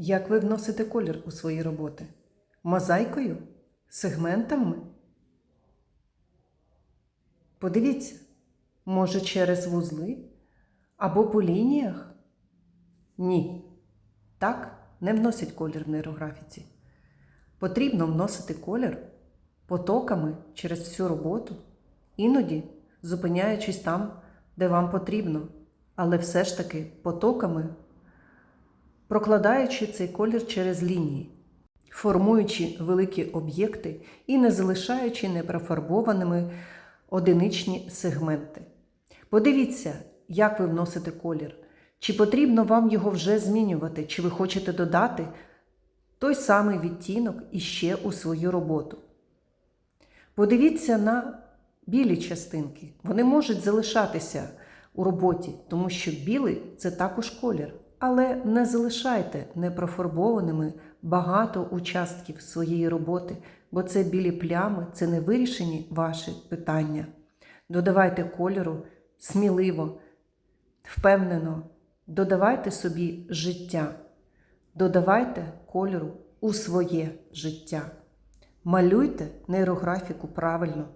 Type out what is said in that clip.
Як ви вносите колір у свої роботи? Мозаїкою? Сегментами? Подивіться, може через вузли або по лініях? Ні. Так не вносять колір в нейрографіці. Потрібно вносити колір потоками через всю роботу, іноді зупиняючись там, де вам потрібно, але все ж таки потоками, прокладаючи цей колір через лінії, формуючи великі об'єкти і не залишаючи непрофарбованими одиничні сегменти. Подивіться, як ви вносите колір. Чи потрібно вам його вже змінювати, чи ви хочете додати той самий відтінок іще у свою роботу. Подивіться на білі частинки. Вони можуть залишатися у роботі, тому що білий це також колір. Але не залишайте непрофарбованими багато участків своєї роботи, бо це білі плями, це не вирішені ваші питання. Додавайте кольору сміливо, впевнено, додавайте собі життя, додавайте кольору у своє життя. Малюйте нейрографіку правильно,